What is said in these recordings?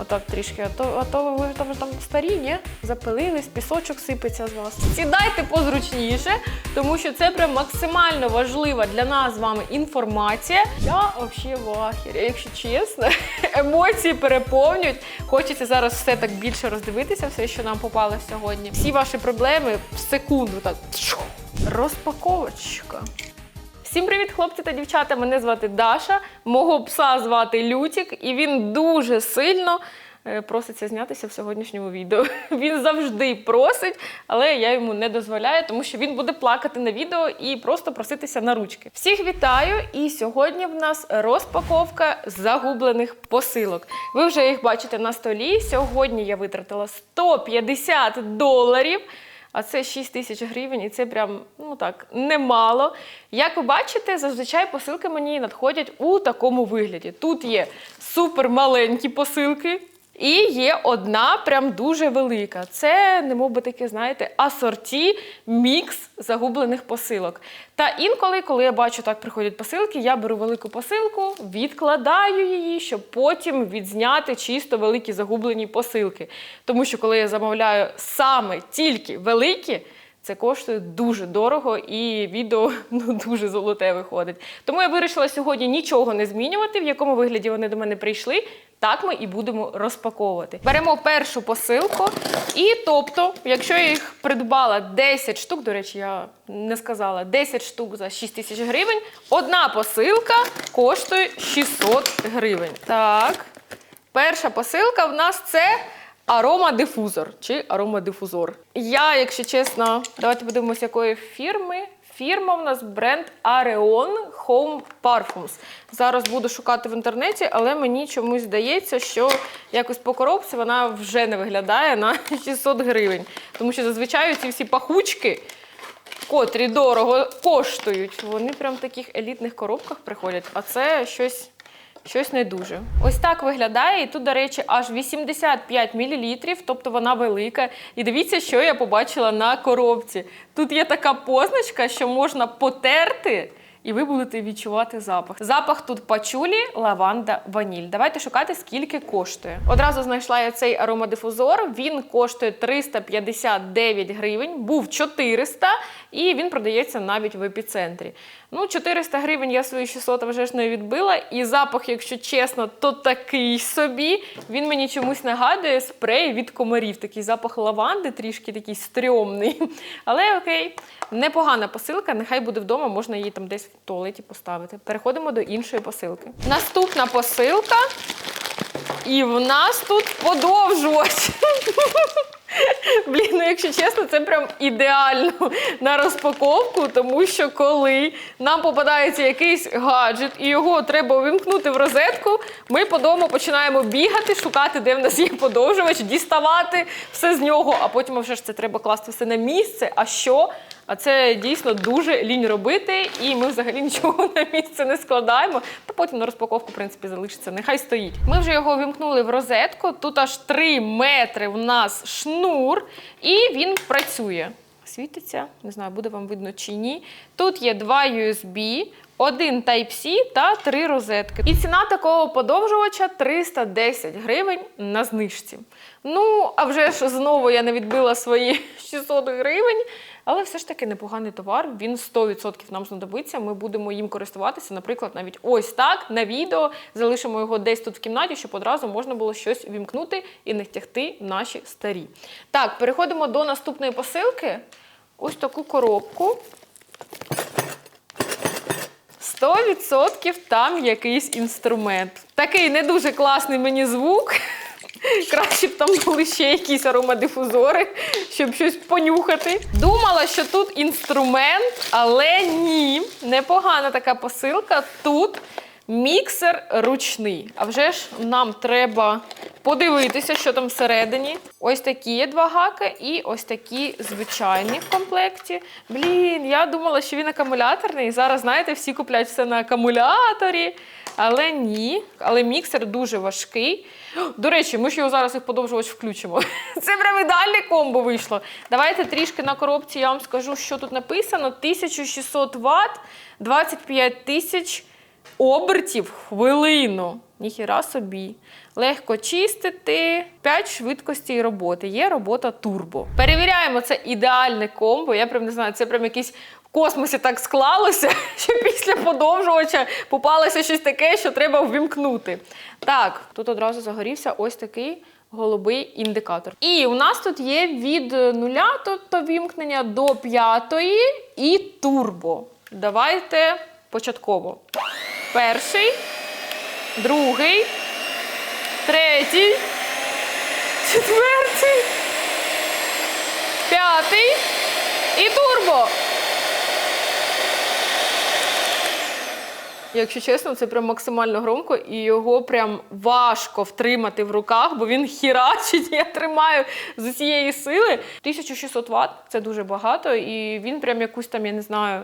Отак трішки. А то, а то ви там, там старі, ні? Запилились, пісочок сипеться з вас. Сідайте позручніше, тому що це прям максимально важлива для нас з вами інформація. Я взагалі в ахері, якщо чесно, емоції переповнюють. Хочеться зараз все так більше роздивитися, все, що нам попало сьогодні. Всі ваші проблеми в секунду так. Розпаковочка. Всім привіт, хлопці та дівчата! Мене звати Даша. Мого пса звати Лютік, і він дуже сильно е, проситься знятися в сьогоднішньому відео. Він завжди просить, але я йому не дозволяю, тому що він буде плакати на відео і просто проситися на ручки. Всіх вітаю! І сьогодні в нас розпаковка загублених посилок. Ви вже їх бачите на столі. Сьогодні я витратила 150 доларів. А це 6 тисяч гривень, і це прям ну так немало. Як ви бачите, зазвичай посилки мені надходять у такому вигляді. Тут є супер маленькі посилки. І є одна прям дуже велика. Це, немов би таке, знаєте, асорті, мікс загублених посилок. Та інколи, коли я бачу, так приходять посилки, я беру велику посилку, відкладаю її, щоб потім відзняти чисто великі загублені посилки. Тому що коли я замовляю саме тільки великі, це коштує дуже дорого і відео ну, дуже золоте виходить. Тому я вирішила сьогодні нічого не змінювати, в якому вигляді вони до мене прийшли. Так ми і будемо розпаковувати. Беремо першу посилку, і тобто, якщо я їх придбала 10 штук, до речі, я не сказала, 10 штук за 6 тисяч гривень, одна посилка коштує 600 гривень. Так, перша посилка в нас це аромадифузор чи аромадифузор. Я, якщо чесно, давайте подивимося, якої фірми. Фірма в нас бренд Areon Home Parfums. Зараз буду шукати в інтернеті, але мені чомусь здається, що якось по коробці вона вже не виглядає на 600 гривень. Тому що зазвичай ці всі пахучки, котрі дорого коштують, вони прям в таких елітних коробках приходять. А це щось Щось не дуже. Ось так виглядає. І тут, до речі, аж 85 мл, тобто вона велика. І дивіться, що я побачила на коробці. Тут є така позначка, що можна потерти. І ви будете відчувати запах. Запах тут пачулі, лаванда, ваніль. Давайте шукати, скільки коштує. Одразу знайшла я цей аромадифузор. Він коштує 359 гривень, був 400, і він продається навіть в епіцентрі. Ну, 400 гривень я свої 600 вже ж не відбила. І запах, якщо чесно, то такий собі. Він мені чомусь нагадує спрей від комарів. Такий запах лаванди, трішки такий стрьомний. Але окей, непогана посилка. Нехай буде вдома, можна її там десь в туалеті поставити. Переходимо до іншої посилки. Наступна посилка. І в нас тут подовжувач. Блін, ну якщо чесно, це прям ідеально на розпаковку, тому що коли нам попадається якийсь гаджет і його треба увімкнути в розетку, ми по дому починаємо бігати, шукати, де в нас є подовжувач, діставати все з нього, а потім вже ж це треба класти все на місце. А що? А це дійсно дуже лінь робити, і ми взагалі нічого на місце не складаємо. Та потім на розпаковку, в принципі, залишиться. Нехай стоїть. Ми вже його вімкнули в розетку. Тут аж 3 метри в нас шнур, і він працює. Світиться, не знаю, буде вам видно чи ні. Тут є два USB. Один Type-C та три розетки. І ціна такого подовжувача 310 гривень на знижці. Ну, а вже ж знову я не відбила свої 600 гривень. Але все ж таки непоганий товар. Він 100% нам знадобиться. Ми будемо їм користуватися, наприклад, навіть ось так на відео. Залишимо його десь тут в кімнаті, щоб одразу можна було щось вімкнути і не тягти наші старі. Так, переходимо до наступної посилки. Ось таку коробку. 100% там якийсь інструмент. Такий не дуже класний мені звук. Краще б там були ще якісь аромадифузори, щоб щось понюхати. Думала, що тут інструмент, але ні. Непогана така посилка. Тут міксер ручний. А вже ж нам треба подивитися, що там всередині. Ось такі є два гаки і ось такі звичайні в комплекті. Блін, я думала, що він акумуляторний. Зараз, знаєте, всі купляють все на акумуляторі. Але ні. Але міксер дуже важкий. До речі, ми ж його зараз їх подовжувач включимо. Це прям ідеальне комбо вийшло. Давайте трішки на коробці я вам скажу, що тут написано: 1600 Вт, 25 тисяч обертів хвилину. Ніхіра собі. Легко чистити. 5 швидкостей роботи. Є робота турбо. Перевіряємо, це ідеальне комбо. Я прям не знаю, це прям якийсь космосі так склалося, що після подовжувача попалося щось таке, що треба ввімкнути. Так, тут одразу загорівся ось такий голубий індикатор. І у нас тут є від нуля, тобто вімкнення до п'ятої і турбо. Давайте початково. Перший, другий, третій, четвертий, п'ятий і турбо. Якщо чесно, це прям максимально громко, і його прям важко втримати в руках, бо він хірачить, я тримаю з усієї сили. 1600 Вт це дуже багато, і він прям якусь там, я не знаю.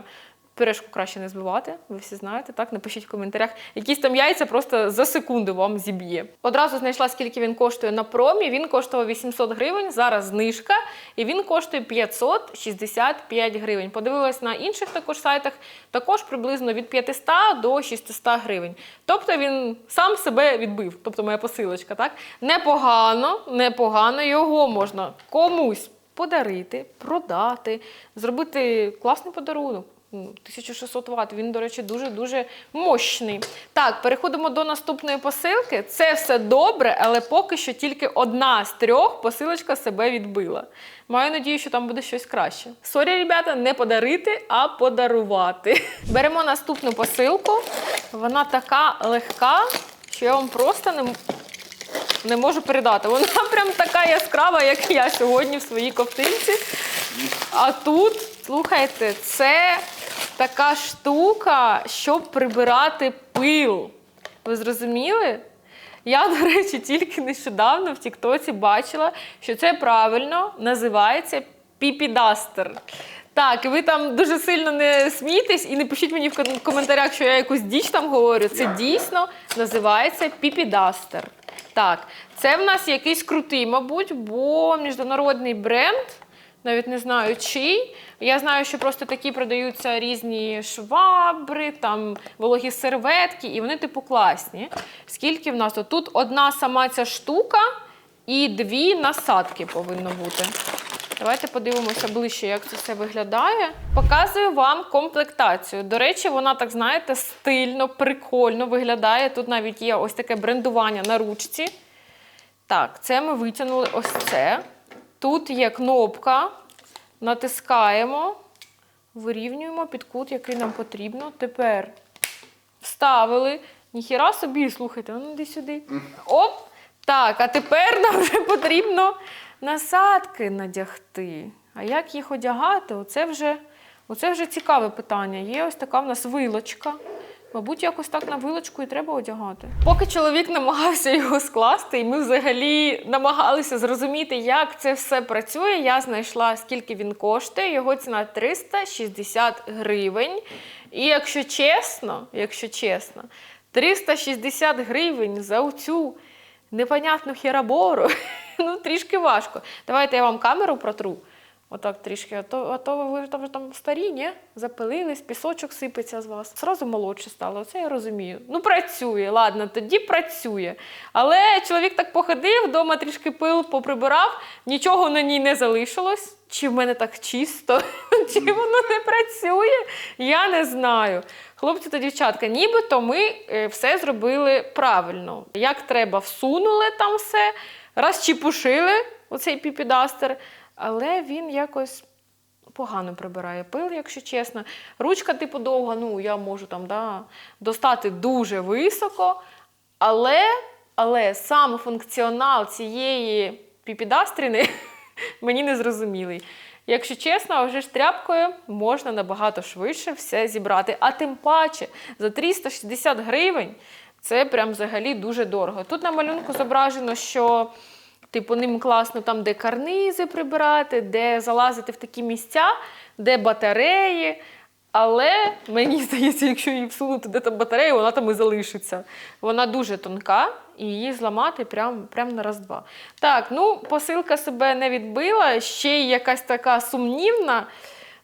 Пюрешку краще не збивати, ви всі знаєте, так? Напишіть в коментарях. Якісь там яйця просто за секунду вам зіб'є. Одразу знайшла, скільки він коштує на промі. Він коштував 800 гривень, зараз знижка, і він коштує 565 гривень. Подивилась на інших також сайтах, також приблизно від 500 до 600 гривень. Тобто він сам себе відбив, тобто моя посилочка, так? Непогано, непогано його можна комусь подарити, продати, зробити класний подарунок. Ну, 1600 Вт. Він, до речі, дуже-дуже мощний. Так, переходимо до наступної посилки. Це все добре, але поки що тільки одна з трьох посилочка себе відбила. Маю надію, що там буде щось краще. Сорі, ребята, не подарити, а подарувати. Беремо наступну посилку. Вона така легка, що я вам просто не, не можу передати. Вона прям така яскрава, як я сьогодні в своїй ковтинці. А тут, слухайте, це така штука, щоб прибирати пил. Ви зрозуміли? Я, до речі, тільки нещодавно в Тіктоці бачила, що це правильно називається піпідастер. Так, і ви там дуже сильно не смійтесь і не пишіть мені в коментарях, що я якусь діч там говорю. Це дійсно називається піпідастер. Так, це в нас якийсь крутий, мабуть, бо міжнародний бренд навіть не знаю чий. Я знаю, що просто такі продаються різні швабри, там вологі серветки, і вони типу класні. Скільки в нас тут? Тут одна сама ця штука і дві насадки повинно бути. Давайте подивимося ближче, як це все виглядає. Показую вам комплектацію. До речі, вона так, знаєте, стильно, прикольно виглядає. Тут навіть є ось таке брендування на ручці. Так, це ми витягнули ось це. Тут є кнопка. Натискаємо, вирівнюємо під кут, який нам потрібно. Тепер вставили. Ніхіра собі, слухайте, ну іди сюди. Оп! Так, а тепер нам вже потрібно насадки надягти. А як їх одягати? Оце вже, оце вже цікаве питання. Є ось така в нас вилочка. Мабуть, якось так на вилочку і треба одягати. Поки чоловік намагався його скласти, і ми взагалі намагалися зрозуміти, як це все працює. Я знайшла, скільки він коштує. Його ціна 360 гривень. І якщо чесно, якщо чесно, 360 гривень за оцю непонятну херабору, ну трішки важко. Давайте я вам камеру протру. Отак трішки, а то, а то ви там, там старі, ні? Запилились, пісочок сипеться з вас. Зразу молодше стало, це я розумію. Ну, працює, ладно, тоді працює. Але чоловік так походив, вдома трішки пил поприбирав, нічого на ній не залишилось. Чи в мене так чисто, чи воно не працює, я не знаю. Хлопці та дівчатка, нібито ми е, все зробили правильно. Як треба, всунули там все, розчіпушили оцей піпідастер, але він якось погано прибирає пил, якщо чесно. Ручка, типу, довга, ну я можу там да, достати дуже високо, але, але сам функціонал цієї піпідастрини мені не зрозумілий. Якщо чесно, вже ж тряпкою можна набагато швидше все зібрати. А тим паче за 360 гривень це прям взагалі дуже дорого. Тут на малюнку зображено, що типу ним класно там, де карнизи прибирати, де залазити в такі місця, де батареї. Але мені здається, якщо її всунути де там батарея, вона там і залишиться. Вона дуже тонка, і її зламати прям, прям на раз-два. Так, ну посилка себе не відбила, ще й якась така сумнівна.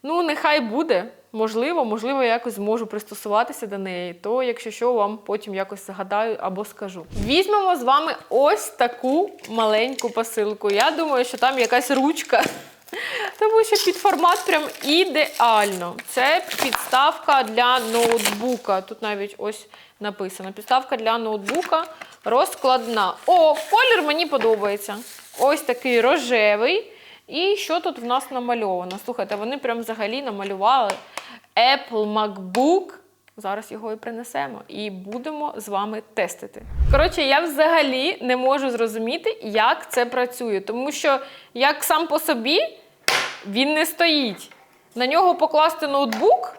Ну, нехай буде. Можливо, можливо, я якось зможу пристосуватися до неї. То, якщо що, вам потім якось згадаю або скажу. Візьмемо з вами ось таку маленьку посилку. Я думаю, що там якась ручка. Тому що під формат прям ідеально. Це підставка для ноутбука. Тут навіть ось написано: підставка для ноутбука розкладна. О, колір мені подобається. Ось такий рожевий. І що тут в нас намальовано? Слухайте, вони прям взагалі намалювали Apple MacBook. Зараз його і принесемо і будемо з вами тестити. Коротше, я взагалі не можу зрозуміти, як це працює, тому що як сам по собі він не стоїть. На нього покласти ноутбук,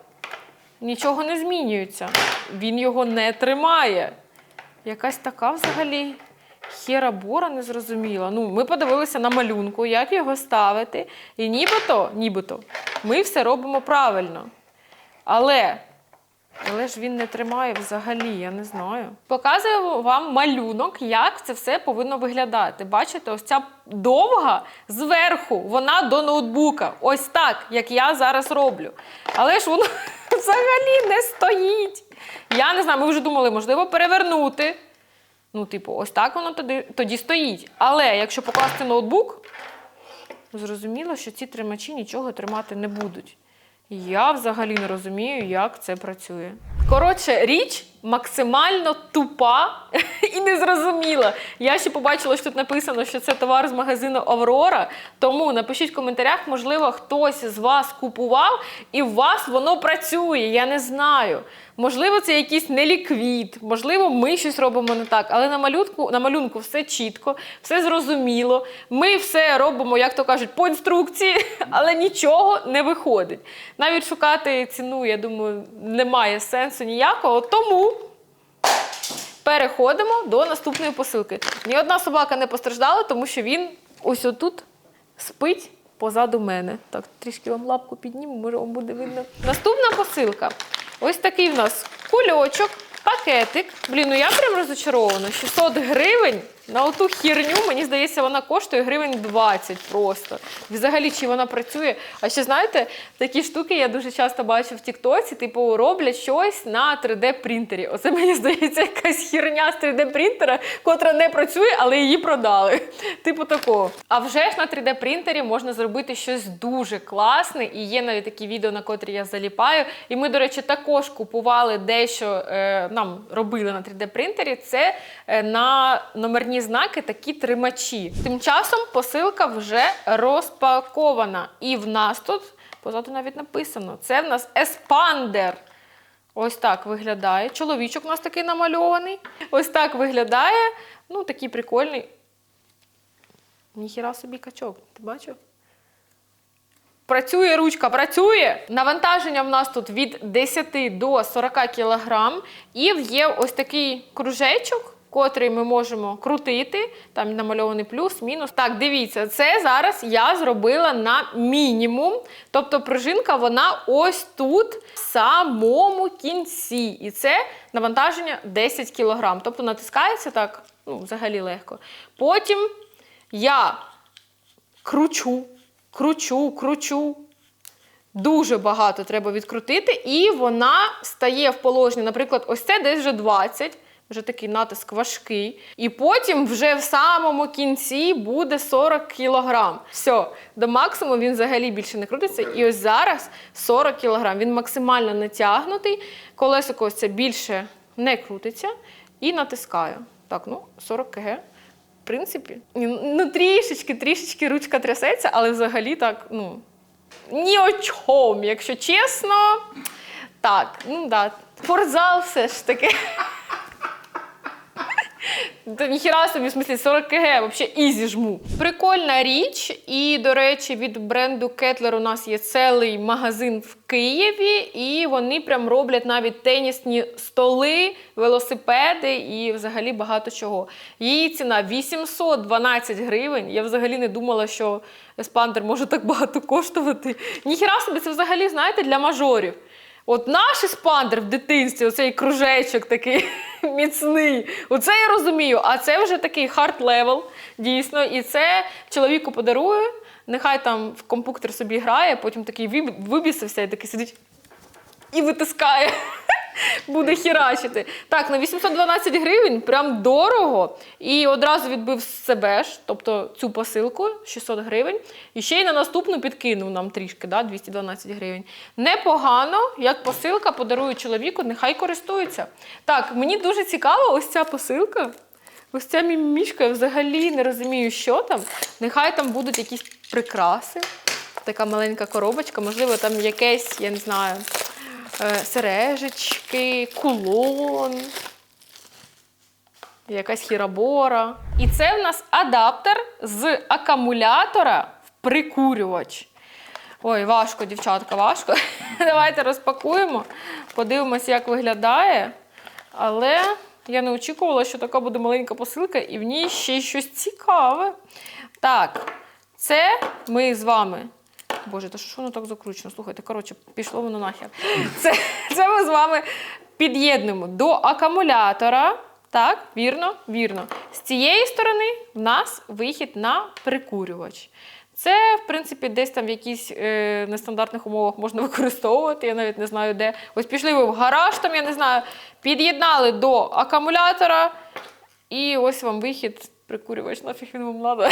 нічого не змінюється. Він його не тримає. Якась така взагалі хера-бора незрозуміла. Ну, ми подивилися на малюнку, як його ставити. І нібито, нібито, ми все робимо правильно. Але, але ж він не тримає взагалі, я не знаю. Показую вам малюнок, як це все повинно виглядати. Бачите, ось ця довга зверху, вона до ноутбука. Ось так, як я зараз роблю. Але ж воно взагалі не стоїть. Я не знаю, ми вже думали, можливо, перевернути. Ну, типу, ось так воно тоді, тоді стоїть. Але якщо покласти ноутбук, зрозуміло, що ці тримачі нічого тримати не будуть. Я взагалі не розумію, як це працює. Коротше, річ максимально тупа і незрозуміла. Я ще побачила, що тут написано, що це товар з магазину Аврора. Тому напишіть в коментарях, можливо, хтось з вас купував і у вас воно працює. Я не знаю. Можливо, це якийсь неліквід, можливо, ми щось робимо не так. Але на малюнку, на малюнку все чітко, все зрозуміло. Ми все робимо, як то кажуть, по інструкції, але нічого не виходить. Навіть шукати ціну, я думаю, немає сенсу ніякого. Тому переходимо до наступної посилки. Ні одна собака не постраждала, тому що він ось отут спить позаду мене. Так, трішки вам лапку підніму, може вам буде видно. Наступна посилка. Ось такий в нас кульочок, пакетик. Блін, ну я прям розочарована. 600 гривень на оту хірню, мені здається, вона коштує гривень 20 просто. Взагалі, чи вона працює? А ще знаєте, такі штуки я дуже часто бачу в Тіктоці, типу, роблять щось на 3D-принтері. Оце мені здається, якась хірня з 3D-принтера, котра не працює, але її продали. Типу такого. А вже ж на 3D-принтері можна зробити щось дуже класне, і є навіть такі відео, на котрі я заліпаю. І ми, до речі, також купували дещо е, нам робили на 3D-принтері. Це е, на номерні знаки такі тримачі. Тим часом посилка вже розпакована. І в нас тут позаду навіть написано: це в нас еспандер. Ось так виглядає. Чоловічок у нас такий намальований. Ось так виглядає. Ну, такий прикольний. Ніхіра собі качок. Ти бачив? Працює ручка, працює. Навантаження в нас тут від 10 до 40 кг. І є ось такий кружечок, котрий ми можемо крутити. Там намальований плюс, мінус. Так, дивіться, це зараз я зробила на мінімум. Тобто пружинка вона ось тут, в самому кінці. І це навантаження 10 кг. Тобто натискається так, ну, взагалі легко. Потім я кручу, кручу, кручу. Дуже багато треба відкрутити, і вона стає в положенні, наприклад, ось це десь вже 20, вже такий натиск важкий. І потім вже в самому кінці буде 40 кг. Все, до максимуму він взагалі більше не крутиться. І ось зараз 40 кг. Він максимально натягнутий. Колесико ось це більше не крутиться. І натискаю. Так, ну, 40 кг. В принципі, ну трішечки, трішечки ручка трясеться, але взагалі так, ну, ні о чому, якщо чесно. Так, ну да. Спортзал все ж таки. Та ніхіра собі, в смислі, 40 кг, взагалі ізі жму. Прикольна річ. І, до речі, від бренду Кетлер у нас є цілий магазин в Києві, і вони прям роблять навіть тенісні столи, велосипеди і взагалі багато чого. Її ціна 812 гривень. Я взагалі не думала, що еспандер може так багато коштувати. Ніхіра собі, це взагалі, знаєте, для мажорів. От наш іспандер в дитинстві, оцей кружечок такий міцний. Оце я розумію. А це вже такий хард левел, дійсно. І це чоловіку подарує. Нехай там в компуктер собі грає, потім такий вибісився і такий сидить. і витискає. Буде хірачити. Так, на 812 гривень прям дорого. І одразу відбив себе ж, тобто цю посилку 600 гривень. І ще й на наступну підкинув нам трішки, да, 212 гривень. Непогано, як посилка подарує чоловіку, нехай користується. Так, мені дуже цікава ось ця посилка. Ось ця мімішка, я взагалі не розумію, що там. Нехай там будуть якісь прикраси. Така маленька коробочка, можливо, там якесь, я не знаю, сережечки, кулон, якась хіробора. І це в нас адаптер з акумулятора в прикурювач. Ой, важко, дівчатка, важко. Давайте розпакуємо, подивимося, як виглядає. Але я не очікувала, що така буде маленька посилка, і в ній ще щось цікаве. Так, це ми з вами. Боже, та що воно так закручено? Слухайте, коротше, пішло воно нахер. Це, це ми з вами під'єднуємо до акумулятора. Так, вірно, вірно. З цієї сторони в нас вихід на прикурювач. Це, в принципі, десь там в якісь е, нестандартних умовах можна використовувати. Я навіть не знаю де. Ось пішли ви в гараж, там, я не знаю, під'єднали до акумулятора, і ось вам вихід. Прикурювач, нафіг він вам надо.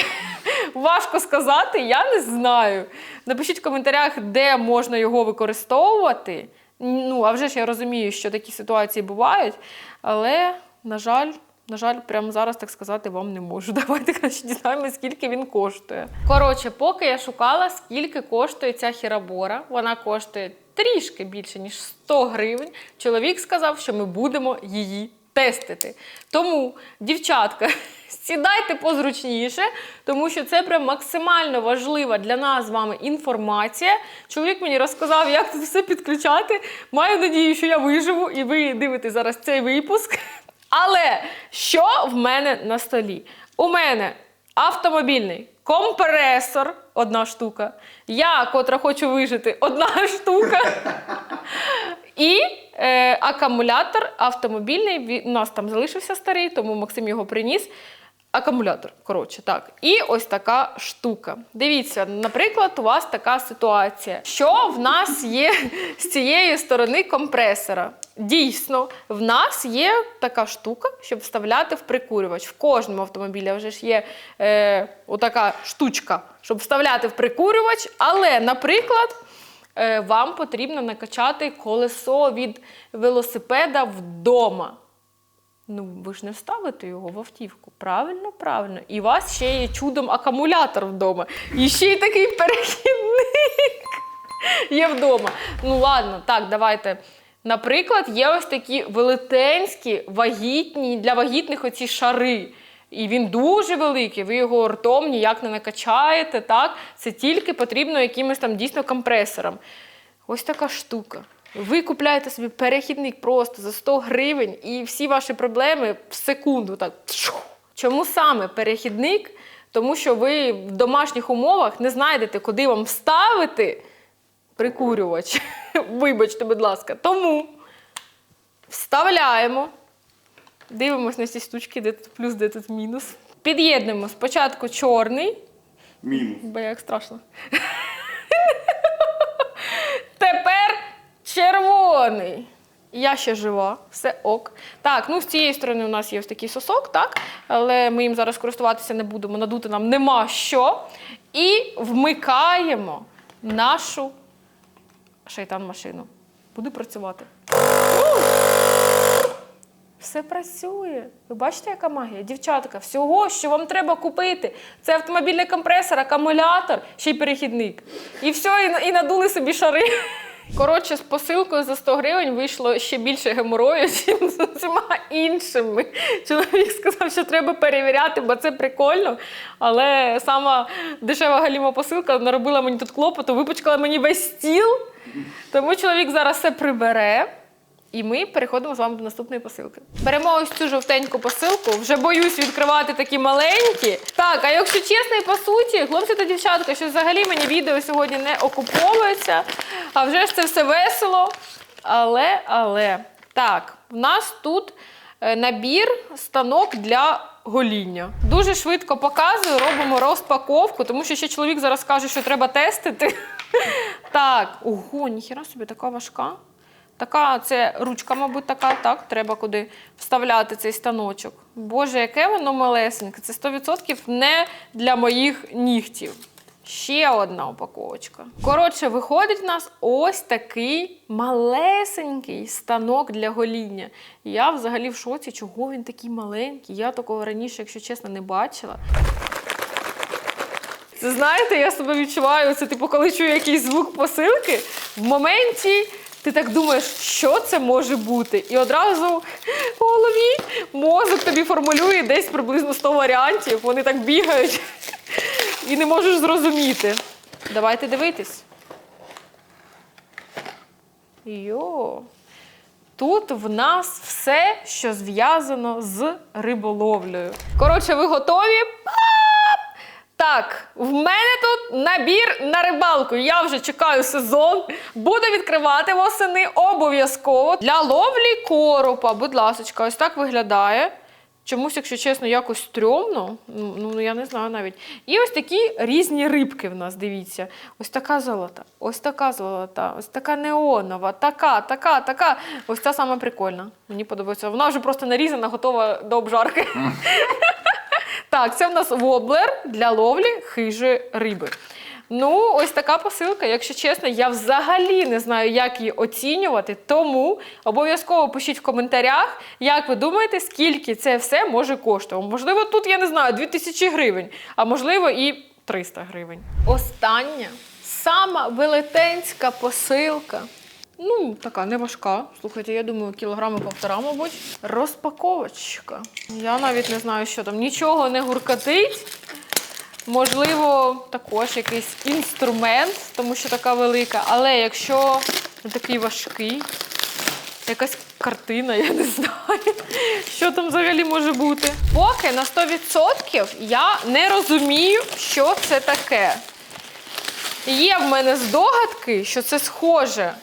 Важко сказати, я не знаю. Напишіть в коментарях, де можна його використовувати. Ну, а вже ж я розумію, що такі ситуації бувають, але, на жаль, на жаль, прямо зараз так сказати вам не можу. Давайте краще дізнаємося, скільки він коштує. Коротше, поки я шукала, скільки коштує ця хірабора, вона коштує трішки більше, ніж 100 гривень. Чоловік сказав, що ми будемо її тестити. Тому, дівчатка, сідайте позручніше, тому що це прям максимально важлива для нас з вами інформація. Чоловік мені розказав, як тут все підключати. Маю надію, що я виживу, і ви дивитесь зараз цей випуск. Але що в мене на столі? У мене автомобільний компресор, одна штука. Я, котра хочу вижити, одна штука. І е, акумулятор автомобільний. У нас там залишився старий, тому Максим його приніс. Акумулятор, коротше, так. І ось така штука. Дивіться, наприклад, у вас така ситуація, що в нас є з цієї сторони компресора. Дійсно, в нас є така штука, щоб вставляти в прикурювач. В кожному автомобілі вже ж є е, отака штучка, щоб вставляти в прикурювач. Але, наприклад, е, вам потрібно накачати колесо від велосипеда вдома. Ну, ви ж не вставите його в автівку. Правильно, правильно. І у вас ще є чудом акумулятор вдома. І ще й такий перехідник є вдома. Ну ладно, так, давайте. Наприклад, є ось такі велетенські, вагітні, для вагітних оці шари. І він дуже великий, ви його ртом ніяк не накачаєте, так? Це тільки потрібно якимось там дійсно компресором. Ось така штука. Ви купляєте собі перехідник просто за 100 гривень, і всі ваші проблеми в секунду так. Чому саме перехідник? Тому що ви в домашніх умовах не знайдете, куди вам вставити прикурювач. Вибачте, будь ласка. Тому вставляємо. Дивимось на ці штучки, де тут плюс, де тут мінус. Під'єднуємо спочатку чорний, Мінус. бо як страшно. Червоний. Я ще жива, все ок. Так, ну з цієї сторони у нас є ось такий сосок, так? Але ми їм зараз користуватися не будемо, надути нам нема що. І вмикаємо нашу шайтан-машину. Буду працювати. Все працює. Ви бачите, яка магія? Дівчатка, всього, що вам треба купити, це автомобільний компресор, акумулятор, ще й перехідник. І все, і надули собі шари. Коротше, з посилкою за 100 гривень вийшло ще більше геморою, ніж з усіма іншими. Чоловік сказав, що треба перевіряти, бо це прикольно. Але сама дешева галіма посилка наробила мені тут клопоту, випачкала мені весь стіл. Тому чоловік зараз все прибере. І ми переходимо з вами до наступної посилки. Беремо ось цю жовтеньку посилку. Вже боюсь відкривати такі маленькі. Так, а якщо чесно, і по суті, хлопці та дівчатка, що взагалі мені відео сьогодні не окуповується. А вже ж це все весело. Але, але. Так, в нас тут е, набір станок для гоління. Дуже швидко показую, робимо розпаковку, тому що ще чоловік зараз каже, що треба тестити. Так, ого, ніхіра собі така важка. Така це ручка, мабуть, така, так, треба куди вставляти цей станочок. Боже, яке воно малесеньке. Це 100% не для моїх нігтів. Ще одна упаковочка. Коротше, виходить в нас ось такий малесенький станок для гоління. Я взагалі в шоці, чого він такий маленький. Я такого раніше, якщо чесно, не бачила. Це знаєте, я себе відчуваю, це типу, коли чую якийсь звук посилки, в моменті ти так думаєш, що це може бути. І одразу в голові мозок тобі формулює десь приблизно 100 варіантів. Вони так бігають і не можеш зрозуміти. Давайте дивитись. Йо. Тут в нас все, що зв'язано з риболовлею. Коротше, ви готові? Так, в мене тут набір на рибалку. Я вже чекаю сезон. Буду відкривати восени обов'язково для ловлі коропа. Будь ласка, ось так виглядає. Чомусь, якщо чесно, якось стрьомно. Ну, ну я не знаю навіть. І ось такі різні рибки в нас, дивіться. Ось така золота, ось така золота, ось така неонова, така, така, така. Ось ця саме прикольна. Мені подобається. Вона вже просто нарізана, готова до обжарки. Так, це в нас воблер для ловлі хижої риби. Ну, ось така посилка. Якщо чесно, я взагалі не знаю, як її оцінювати. Тому обов'язково пишіть в коментарях, як ви думаєте, скільки це все може коштувати. Можливо, тут я не знаю 2000 гривень, а можливо і 300 гривень. Остання, сама велетенська посилка. Ну, така не важка. Слухайте, я думаю, кілограми півтора, мабуть. Розпаковочка. Я навіть не знаю, що там. Нічого не гуркотить. Можливо, також якийсь інструмент, тому що така велика. Але якщо такий важкий, якась картина, я не знаю, що там взагалі може бути. Поки на 100% я не розумію, що це таке. Є в мене здогадки, що це схоже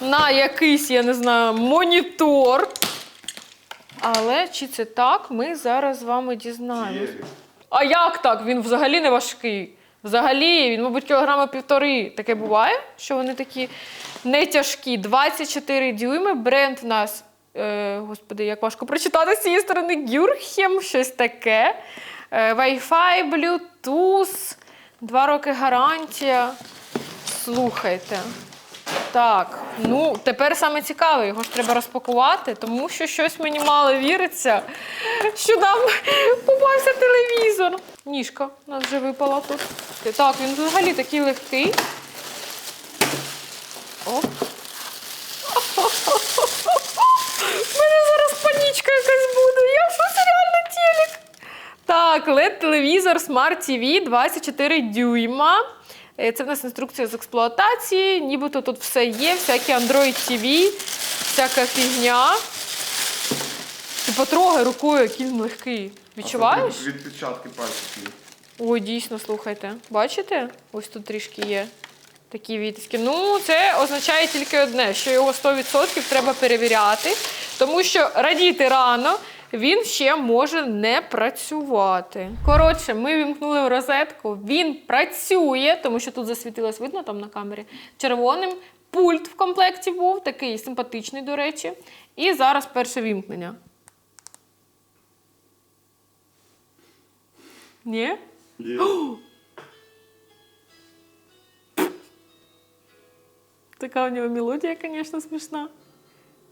на якийсь, я не знаю, монітор. Але чи це так, ми зараз з вами дізнаємось. А як так? Він взагалі не важкий. Взагалі, він, мабуть, кілограма півтори. Таке буває, що вони такі не тяжкі. 24 дюйми. Бренд в нас, е, господи, як важко прочитати з цієї сторони, Гюрхем, щось таке. Е, Wi-Fi, Bluetooth, два роки гарантія. Слухайте. Так, ну тепер саме цікаве, його ж треба розпакувати, тому що щось мені мало віриться, що нам попався телевізор. Ніжка у нас вже випала тут. Так, він взагалі такий легкий. Оп. У мене зараз панічка якась буде. Я що це реально телек? Так, led телевізор Smart TV 24 дюйма. Е, Це в нас інструкція з експлуатації, нібито тут все є, всякі Android TV, всяка фігня. Ти потрогай рукою, який він легкий. Відчуваєш? Від відпечатки пальців. Ой, дійсно, слухайте. Бачите? Ось тут трішки є такі відтиски. Ну, це означає тільки одне, що його 100% треба перевіряти, тому що радіти рано. Він ще може не працювати. Коротше, ми вімкнули розетку. Він працює, тому що тут засвітилось, видно там на камері. Червоним пульт в комплекті був, такий симпатичний, до речі. І зараз перше вімкнення. Ні? Є. Така у нього мелодія, звісно, смішна.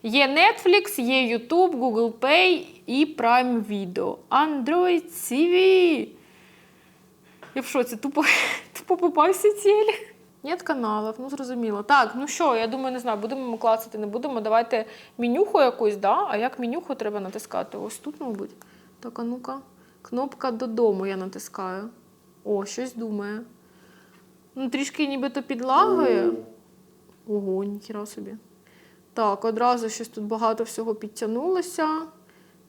Є Netflix, є YouTube, Google Pay і Prime Video. Android TV. Я в шоці, тупо, тупо попався ціль. Нет каналів, ну зрозуміло. Так, ну що, я думаю, не знаю, будемо ми клацати, не будемо. Давайте менюху якусь, да? А як менюху треба натискати? Ось тут, мабуть. Так, а ну-ка. Кнопка додому я натискаю. О, щось думає. Ну, трішки нібито підлагує. Ого, ніхіра собі. Так, одразу щось тут багато всього підтягнулося.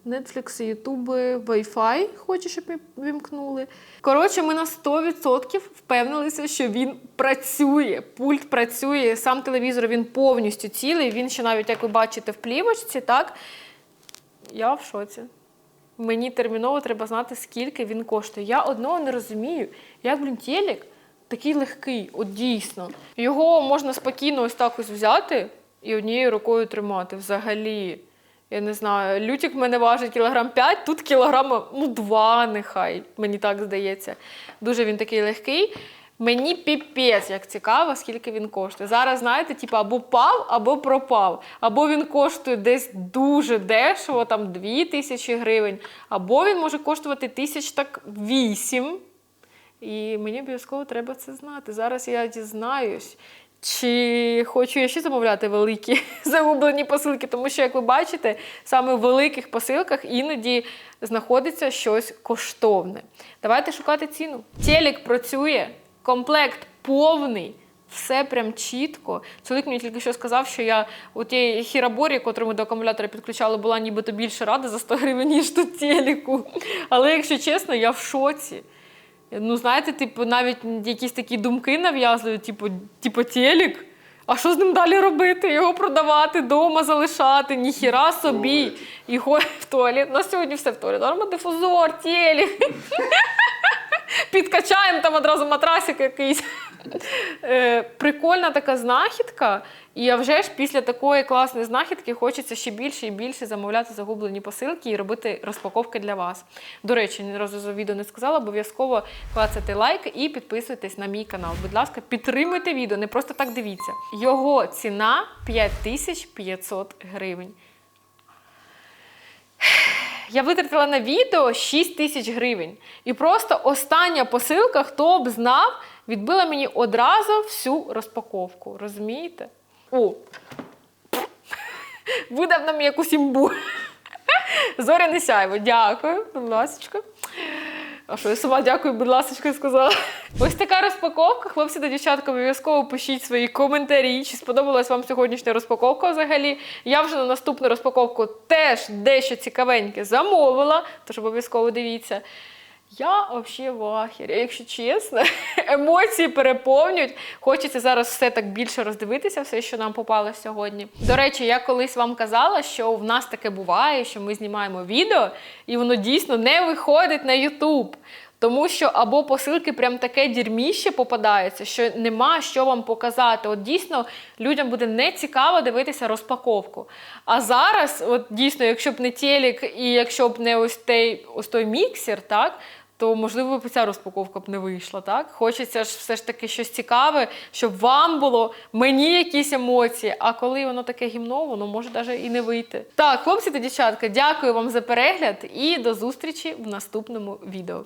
Netflix, Ютуби, Wi-Fi хоче, щоб вімкнули. Коротше, ми на 100% впевнилися, що він працює. Пульт працює, сам телевізор він повністю цілий. Він ще навіть, як ви бачите, в плівочці, так? Я в шоці. Мені терміново треба знати, скільки він коштує. Я одного не розумію, як, блін, телек такий легкий, от дійсно. Його можна спокійно ось так ось взяти і однією рукою тримати. Взагалі. Я не знаю, лютик мене важить кілограм 5, тут кілограма ну, 2 нехай, мені так здається. Дуже він такий легкий. Мені піпець, як цікаво, скільки він коштує. Зараз, знаєте, типу, або пав, або пропав. Або він коштує десь дуже дешево, там 2 тисячі гривень, або він може коштувати тисяч так 8. І мені обов'язково треба це знати. Зараз я дізнаюсь, чи хочу я ще замовляти великі загублені посилки, тому що, як ви бачите, саме в великих посилках іноді знаходиться щось коштовне. Давайте шукати ціну. Телек працює, комплект повний. Все прям чітко. Чоловік мені тільки що сказав, що я у тій хіраборі, котру ми до акумулятора підключали, була нібито більше рада за 100 гривень, ніж тут телеку. Але якщо чесно, я в шоці. Ну, знаєте, типу, навіть якісь такі думки нав'язують, типу, типу телік. А що з ним далі робити? Його продавати, вдома залишати, ніхіра собі. І ходить в туалет. На сьогодні все в туалет. Армодифузор, телек. Підкачаємо там одразу матрасик якийсь. Е, прикольна така знахідка. І а вже ж після такої класної знахідки хочеться ще більше і більше замовляти загублені посилки і робити розпаковки для вас. До речі, ні разу за відео не сказала, обов'язково клацайте лайк і підписуйтесь на мій канал. Будь ласка, підтримуйте відео, не просто так дивіться. Його ціна 5500 гривень. Я витратила на відео 6 тисяч гривень. І просто остання посилка, хто б знав, відбила мені одразу всю розпаковку. Розумієте? О! Видав нам якусь імбу. Зоряне сяйво. Дякую, будь ласка. А що я сама дякую, будь ласка, сказала. Ось така розпаковка. Хлопці та дівчатка, обов'язково пишіть свої коментарі, чи сподобалась вам сьогоднішня розпаковка взагалі. Я вже на наступну розпаковку теж дещо цікавеньке замовила, тож обов'язково дивіться. Я взагалі в ахері, якщо чесно, емоції переповнюють. Хочеться зараз все так більше роздивитися, все, що нам попало сьогодні. До речі, я колись вам казала, що в нас таке буває, що ми знімаємо відео, і воно дійсно не виходить на Ютуб. Тому що або посилки прям таке дірміще попадається, що нема що вам показати. От дійсно людям буде не цікаво дивитися розпаковку. А зараз, от дійсно, якщо б не телек і якщо б не ось той, ось той міксер, так. То можливо б ця розпаковка б не вийшла, так? Хочеться ж все ж таки щось цікаве, щоб вам було, мені якісь емоції. А коли воно таке гімно, воно може навіть і не вийти. Так, хлопці та дівчатка, дякую вам за перегляд і до зустрічі в наступному відео.